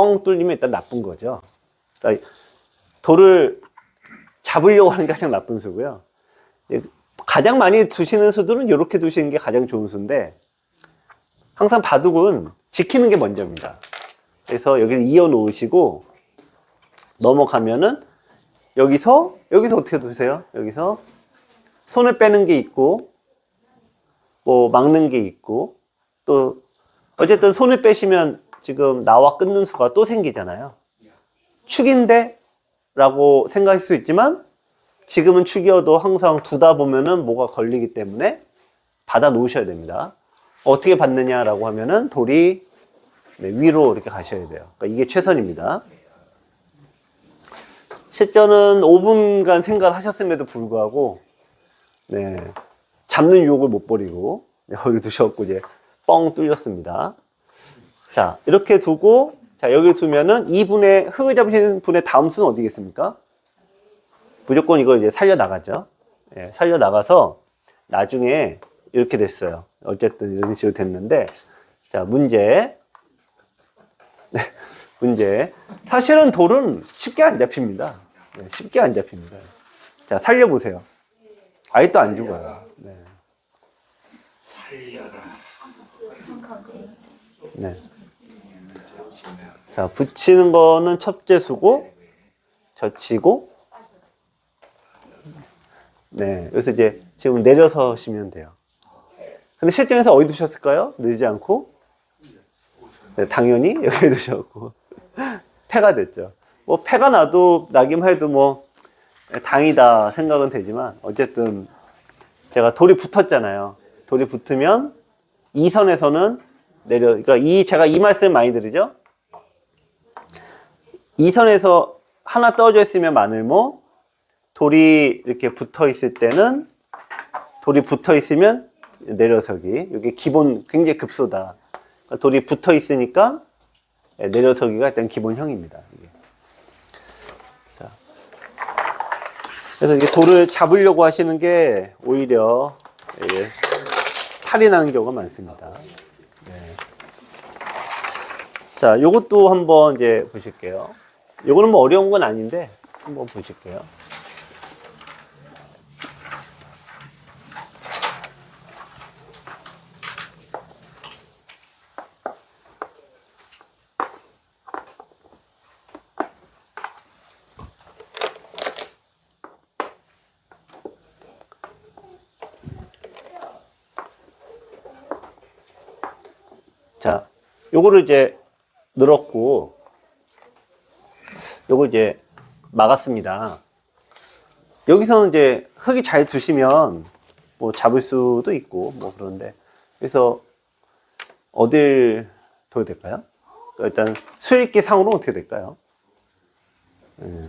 뻥 뚫리면 일단 나쁜 거죠. 그러니까 돌을 잡으려고 하는 게 가장 나쁜 수고요. 예, 가장 많이 두시는 수들은 이렇게 두시는 게 가장 좋은 수인데 항상 바둑은 지키는 게 먼저입니다. 그래서 여기를 이어 놓으시고 넘어가면은 여기서 여기서 어떻게 두세요? 여기서 손을 빼는 게 있고 뭐 막는 게 있고 또 어쨌든 손을 빼시면 지금 나와 끊는 수가 또 생기잖아요. 축인데 라고 생각할 수 있지만 지금은 축이어도 항상 두다 보면은 뭐가 걸리기 때문에 받아 놓으셔야 됩니다. 어떻게 받느냐라고 하면은 돌이 네, 위로 이렇게 가셔야 돼요. 그러니까 이게 최선입니다. 실전은 5분간 생각을 하셨음에도 불구하고 네, 잡는 유혹을 못 버리고 네, 여기 두셨고 이제 뻥 뚫렸습니다. 자 이렇게 두고 자 여기 두면은 이분의 흙을 잡으시는 분의 다음 수는 어디겠습니까? 무조건 이걸 이제 살려 나가죠. 예, 살려 나가서 나중에 이렇게 됐어요. 어쨌든 이런 식으로 됐는데 자 문제 네, 문제 사실은 돌은 쉽게 안 잡힙니다. 네, 쉽게 안 잡힙니다. 자 살려보세요. 아직도 안 죽어요. 네. 네. 자, 붙이는 거는 첫째 수고, 젖히고, 네. 여기서 이제 지금 내려서 시면 돼요. 근데 실전에서 어디 두셨을까요? 늘지 않고? 네, 당연히 여기 두셨고. 패가 됐죠. 뭐, 패가 나도, 나기만 해도 뭐, 당이다 생각은 되지만, 어쨌든, 제가 돌이 붙었잖아요. 돌이 붙으면, 이 선에서는 내려, 그러니까 이, 제가 이 말씀 많이 드리죠? 이 선에서 하나 떨어져 있으면 마늘모, 돌이 이렇게 붙어 있을 때는, 돌이 붙어 있으면 내려서기. 이게 기본, 굉장히 급소다. 그러니까 돌이 붙어 있으니까 예, 내려서기가 일단 기본형입니다. 자. 그래서 이게 돌을 잡으려고 하시는 게 오히려 예, 탈이 나는 경우가 많습니다. 자, 요것도 한번 이제 보실게요. 요거는 뭐 어려운 건 아닌데, 한번 보실게요. 자, 요거를 이제 늘었고, 요거 이제 막았습니다. 여기서는 이제 흙이 잘 두시면 뭐 잡을 수도 있고, 뭐 그런데. 그래서 어딜 둬야 될까요? 일단 수익기 상으로 어떻게 될까요? 예.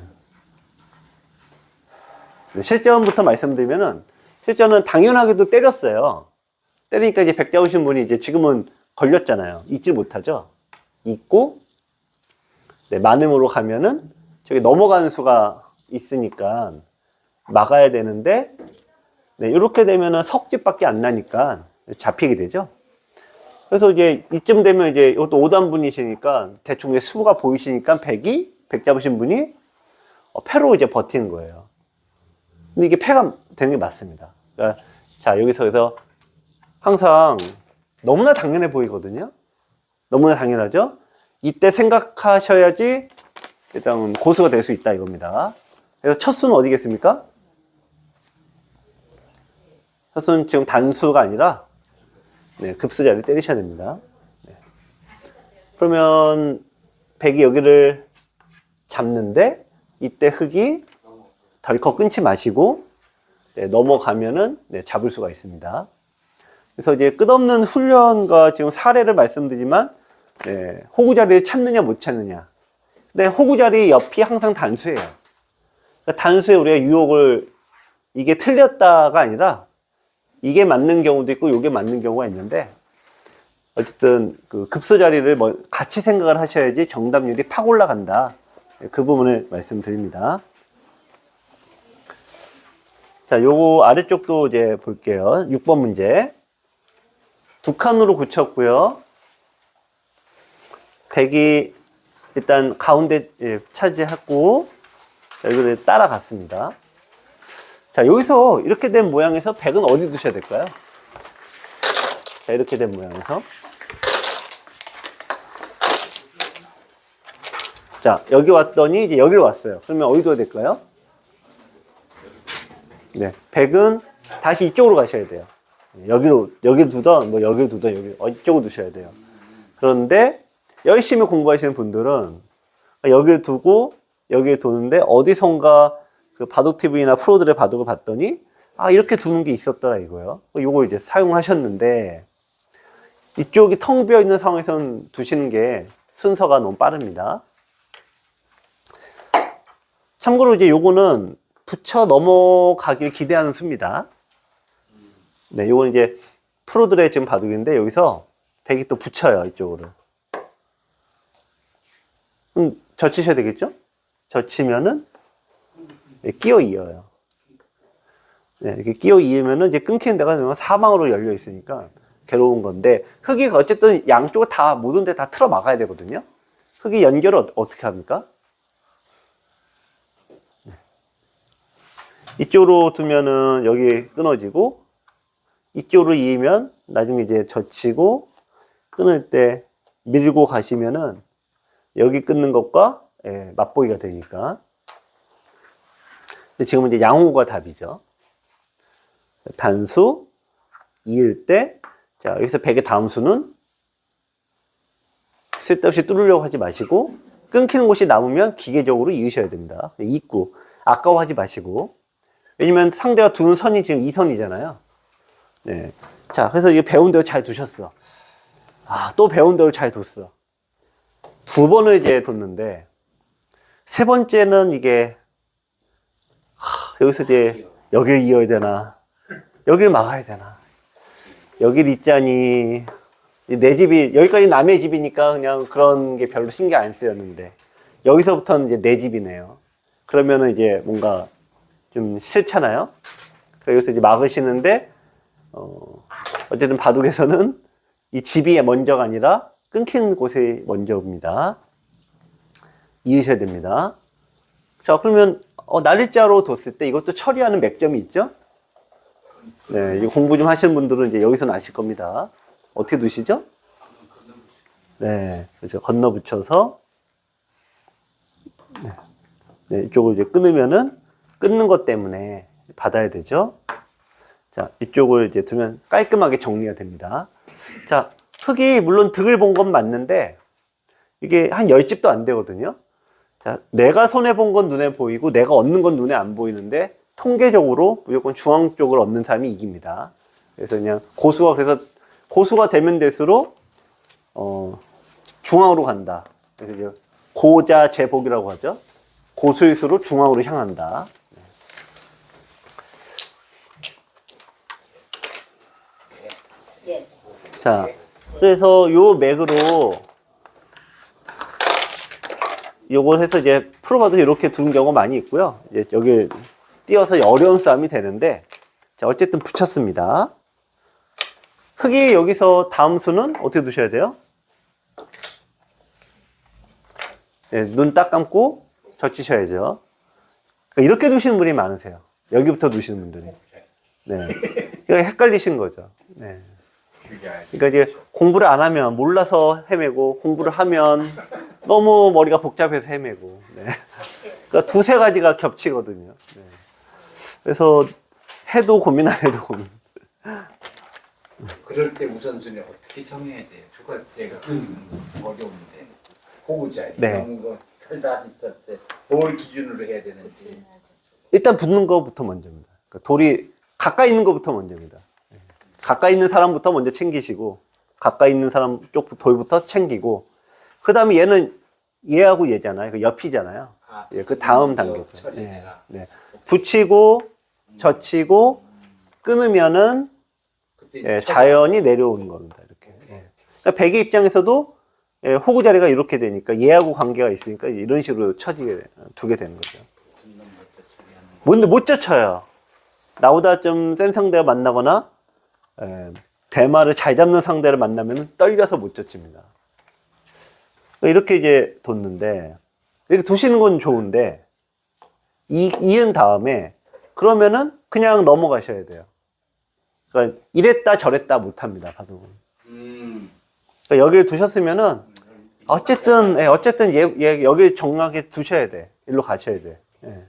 실전부터 말씀드리면은, 실전은 당연하게도 때렸어요. 때리니까 이제 백 잡으신 분이 이제 지금은 걸렸잖아요. 잊지 못하죠? 잊고, 네, 만음으로 가면은 저기 넘어가는 수가 있으니까 막아야 되는데, 네, 이렇게 되면은 석집밖에 안 나니까 잡히게 되죠. 그래서 이제 이쯤 되면 이제 이것도 5단 분이시니까 대충 이제 수가 보이시니까 100이, 100 잡으신 분이 어, 패로 이제 버티는 거예요. 근데 이게 패가 되는 게 맞습니다. 그러니까 자, 여기서 그래서 항상 너무나 당연해 보이거든요. 너무나 당연하죠. 이때 생각하셔야지 일단 고수가 될 수 있다 이겁니다. 그래서 첫 수는 어디겠습니까? 첫 수는 지금 단수가 아니라 네, 급수 자리를 때리셔야 됩니다. 네. 그러면 백이 여기를 잡는데 이때 흙이 덜컥 끊지 마시고 네, 넘어가면은 네, 잡을 수가 있습니다. 그래서 이제 끝없는 훈련과 지금 사례를 말씀드리지만 네, 호구 자리를 찾느냐 못 찾느냐. 근데 호구 자리 옆이 항상 단수예요. 그러니까 단수에 우리가 유혹을 이게 틀렸다가 아니라 이게 맞는 경우도 있고 이게 맞는 경우가 있는데 어쨌든 그 급수 자리를 뭐 같이 생각을 하셔야지 정답률이 팍 올라간다. 그 부분을 말씀드립니다. 자, 요거 아래쪽도 이제 볼게요. 6번 문제. 두 칸으로 굳혔고요. 백이 일단 가운데 예, 차지하고 자, 여기를 따라갔습니다. 자, 여기서 이렇게 된 모양에서 백은 어디 두셔야 될까요? 자, 이렇게 된 모양에서. 자, 여기 왔더니 이제 여기로 왔어요. 그러면 어디 둬야 될까요? 네, 백은 다시 이쪽으로 가셔야 돼요. 여기로, 여기를 두던, 뭐 여기를 두던, 여기, 어, 이쪽으로 두셔야 돼요. 그런데 열심히 공부하시는 분들은 여기를 두고 여기에 두는데 어디선가 그 바둑 TV나 프로들의 바둑을 봤더니 아 이렇게 두는 게 있었더라 이거요. 요거 이제 사용하셨는데 이쪽이 텅 비어 있는 상황에서는 두시는 게 순서가 너무 빠릅니다. 참고로 이제 요거는 붙여 넘어가길 기대하는 수입니다. 네, 요거는 이제 프로들의 지금 바둑인데 여기서 백이 또 붙여요 이쪽으로. 음, 젖히셔야 되겠죠? 젖히면은 네, 끼어 이어요. 네, 이렇게 끼어 이으면은 이제 끊기는 데가 정말 사방으로 열려 있으니까 괴로운 건데 흙이 어쨌든 양쪽을 다 모든 데 다 틀어 막아야 되거든요. 흙이 연결을 어- 어떻게 합니까? 네. 이쪽으로 두면은 여기 끊어지고 이쪽으로 이으면 나중에 이제 젖히고 끊을 때 밀고 가시면은 여기 끊는 것과 예, 맛보기가 되니까. 지금은 이제 양호가 답이죠. 단수, 이을 때, 자, 여기서 100의 다음 수는 쓸데없이 뚫으려고 하지 마시고, 끊기는 곳이 남으면 기계적으로 이으셔야 됩니다. 잊고, 아까워하지 마시고. 왜냐면 상대가 두는 선이 지금 2선이잖아요. 네. 자, 그래서 이게 배운 대로 잘 두셨어. 아, 또 배운 대로 잘 뒀어. 두 번을 이제 뒀는데 세 번째는 이게 하, 여기서 이제 여길 이어야 되나 여길 막아야 되나. 여길 있자니 이내 집이 여기까지 남의 집이니까 그냥 그런 게 별로 신경 안 쓰였는데 여기서부터는 이제 내 집이네요. 그러면은 이제 뭔가 좀 싫잖아요? 여기서 이제 막으시는데 어, 어쨌든 바둑에서는 이 집이 먼저가 아니라 끊기는 곳이 먼저입니다. 이으셔야 됩니다. 자, 그러면 어, 날짜로 뒀을 때 이것도 처리하는 맥점이 있죠? 네, 이거 공부 좀 하시는 분들은 이제 여기서는 아실 겁니다. 어떻게 두시죠? 네, 그렇죠. 건너 붙여서 네, 네, 이쪽을 이제 끊으면은 끊는 것 때문에 받아야 되죠. 자, 이쪽을 이제 두면 깔끔하게 정리가 됩니다. 자, 흙이 물론 득을 본 건 맞는데 이게 한 10집도 안 되거든요. 자, 내가 손해 본 건 눈에 보이고 내가 얻는 건 눈에 안 보이는데 통계적으로 무조건 중앙 쪽을 얻는 사람이 이깁니다. 그래서 그냥 고수가 그래서 고수가 되면 될수록 어, 중앙으로 간다. 그래서 고자 제복이라고 하죠. 고수일수록 중앙으로 향한다. 예. 자, 그래서 요 맥으로 요걸 해서 이제 프로바도 이렇게 두는 경우가 많이 있고요. 이제 여기 띄어서 어려운 싸움이 되는데, 자, 어쨌든 붙였습니다. 흙이 여기서 다음 수는 어떻게 두셔야 돼요? 네, 눈딱 감고 젖히셔야죠. 그러니까 이렇게 두시는 분이 많으세요. 여기부터 두시는 분들이. 네. 이거 헷갈리신 거죠. 네. 그러니까 이제 공부를 안 하면 몰라서 헤매고 공부를 하면 너무 머리가 복잡해서 헤매고 네. 그러니까 두세 가지가 겹치거든요. 네. 그래서 해도 고민 안 해도 고민. 그럴 때 우선순위 어떻게 정해야 돼요? 그거 내가 어려운데 호구자 네. 이런 거 설다 있을 때뭘 기준으로 해야 되는지 일단 붙는 것부터 먼저입니다. 그러니까 돌이 가까이 있는 것부터 먼저입니다. 네. 가까이 있는 사람부터 먼저 챙기시고 가까이 있는 사람 쪽 돌부터 챙기고 그 다음에 얘는 얘하고 얘잖아요. 그 옆이잖아요. 아, 예, 그 다음 단계죠. 네. 네. 붙이고 젖히고 끊으면은 예, 자연이 내려오는 겁니다. 이렇게. 예. 그러니까 백의 입장에서도 예, 호구 자리가 이렇게 되니까 얘하고 관계가 있으니까 이런 식으로 쳐지게 두게 되는 거죠. 뭔데 못 젖혀요. 나보다 좀 센 상대가 만나거나 예, 대마를 잘 잡는 상대를 만나면 떨려서 못 젖힙니다. 이렇게 이제 뒀는데 이렇게 두시는 건 좋은데 이, 이은 다음에 그러면은 그냥 넘어가셔야 돼요. 그러니까 이랬다 저랬다 못합니다. 바둑은. 음. 그러니까 여기를 두셨으면은 어쨌든 예, 어쨌든 얘, 얘 여기 정확하게 두셔야 돼. 일로 가셔야 돼. 예.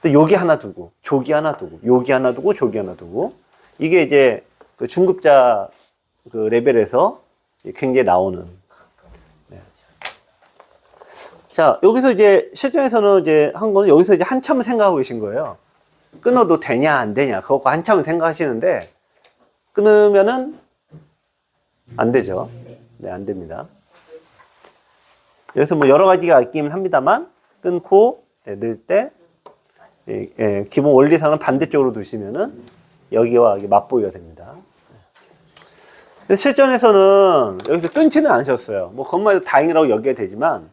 근데 여기 하나 두고 조기 하나 두고 여기 하나 두고 조기 하나 두고 이게 이제 그 중급자 그 레벨에서 굉장히 나오는. 네. 자 여기서 이제 실전에서는 이제 한 거는 여기서 이제 한참 생각하고 계신 거예요. 끊어도 되냐 안 되냐 그거 한참 생각하시는데 끊으면은 안 되죠. 네, 안 됩니다. 여기서 뭐 여러 가지가 있긴 합니다만 끊고 네, 넣을 때 예, 예, 기본 원리상은 반대쪽으로 두시면은 여기와 여기 맞보기가 됩니다. 실전에서는 여기서 끊지는 않으셨어요. 뭐 해도 다행이라고 여기게 되지만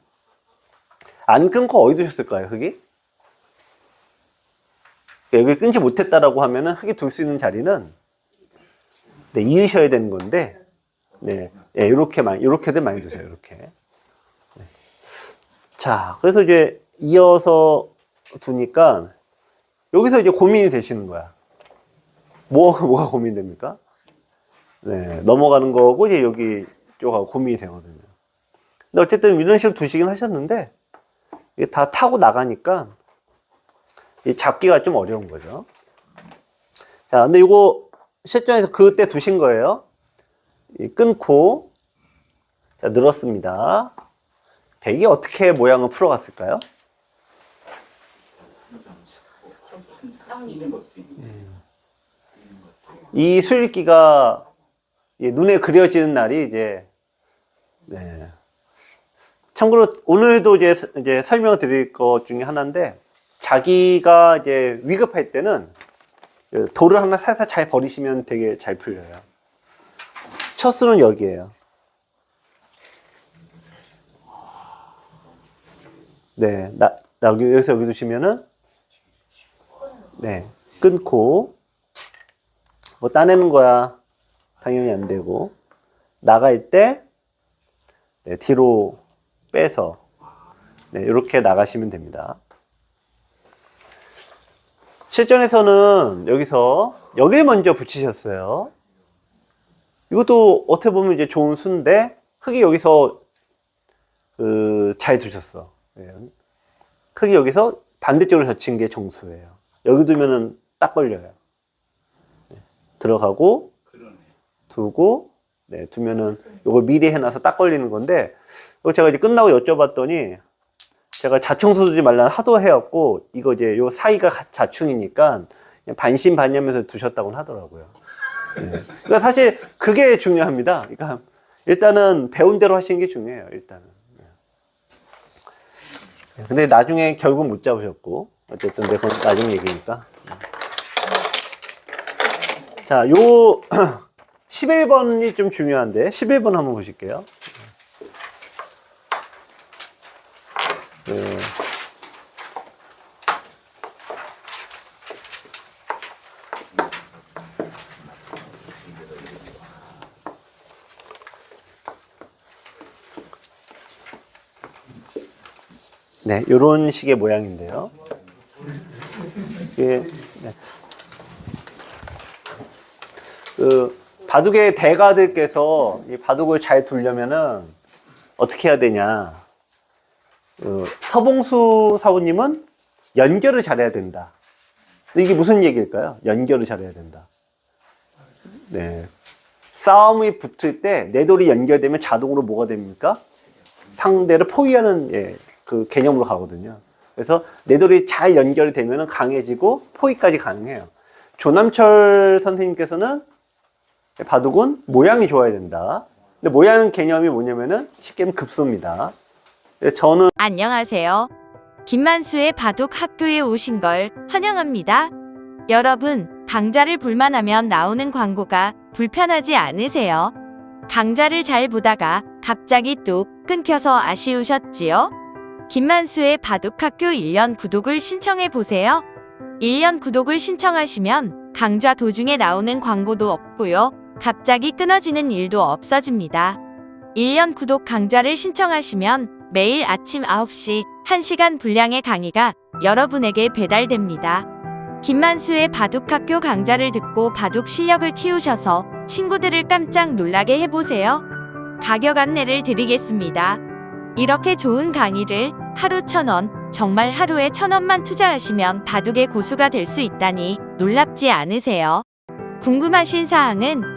안 끊고 어디 두셨을까요, 흙이? 여기를 끊지 못했다라고 하면은 흙이 둘 수 있는 자리는 네, 이으셔야 되는 건데 네, 예, 이렇게 많이, 이렇게들 많이 두세요, 이렇게. 네. 자, 그래서 이제 이어서 두니까 여기서 이제 고민이 되시는 거야. 뭐, 뭐가 고민됩니까? 네, 넘어가는 거고 이제 여기 쪽하고 고민이 되거든요. 근데 어쨌든 이런 식으로 두시긴 하셨는데 이게 다 타고 나가니까 이 잡기가 좀 어려운 거죠. 자, 근데 이거 실전에서 그때 두신 거예요. 이 끊고 자 늘었습니다. 백이 어떻게 모양을 풀어갔을까요? 이 수일기가 이 눈에 그려지는 날이 이제 네. 참고로 오늘도 이제 이제 설명을 드릴 것 중에 하나인데 자기가 이제 위급할 때는 그 돌을 하나 살살 잘 버리시면 되게 잘 풀려요. 첫 수는 여기에요. 네, 나, 나 여기, 여기서 여기 두시면은, 네, 끊고, 뭐 따내는 거야. 당연히 안 되고, 나갈 때, 네, 뒤로 빼서, 네, 이렇게 나가시면 됩니다. 실전에서는 여기서, 여기를 먼저 붙이셨어요. 이것도 어떻게 보면 이제 좋은 수인데, 흙이 여기서, 그, 잘 두셨어. 예. 흙이 여기서 반대쪽으로 젖힌 게 정수예요. 여기 두면은 딱 걸려요. 네. 들어가고. 두고, 네, 두면은 이걸 미리 해놔서 딱 걸리는 건데, 이거 제가 이제 끝나고 여쭤봤더니, 제가 자충수 두지 말라는 하도 해왔고, 이거 이제 요 사이가 가- 자충이니까 그냥 반신반의하면서 두셨다고 하더라고요. 네. 그러니까 사실 그게 중요합니다. 그러니까 일단은 배운 대로 하시는 게 중요해요, 일단은. 네. 근데 나중에 결국 못 잡으셨고, 어쨌든 내 그건 나중 얘기니까. 자, 요 11번이 좀 중요한데 11번 한번 보실게요. 네. 네, 요런 식의 모양인데요. 이게, 네. 그 바둑의 대가들께서 이 바둑을 잘 두려면은 어떻게 해야 되냐? 그 서봉수 사부님은 연결을 잘해야 된다. 이게 무슨 얘기일까요? 연결을 잘해야 된다. 네. 싸움이 붙을 때 내 돌이 연결되면 자동으로 뭐가 됩니까? 상대를 포위하는 예, 그 개념으로 가거든요. 그래서 내 돌이 잘 연결이 되면 강해지고 포위까지 가능해요. 조남철 선생님께서는 바둑은 모양이 좋아야 된다. 근데 모양 개념이 뭐냐면은 쉽게 하면 급소입니다. 근데 저는 안녕하세요. 김만수의 바둑 학교에 오신 걸 환영합니다. 여러분, 강좌를 볼만 하면 나오는 광고가 불편하지 않으세요? 강좌를 잘 보다가 갑자기 뚝 끊겨서 아쉬우셨지요? 김만수의 바둑 학교 1년 구독을 신청해 보세요. 1년 구독을 신청하시면 강좌 도중에 나오는 광고도 없고요. 갑자기 끊어지는 일도 없어집니다. 1년 구독 강좌를 신청하시면 매일 아침 9시 1시간 분량의 강의가 여러분에게 배달됩니다. 김만수의 바둑학교 강좌를 듣고 바둑 실력을 키우셔서 친구들을 깜짝 놀라게 해보세요. 가격 안내를 드리겠습니다. 이렇게 좋은 강의를 하루 천 원, 정말 하루에 천 원만 투자하시면 바둑의 고수가 될 수 있다니 놀랍지 않으세요? 궁금하신 사항은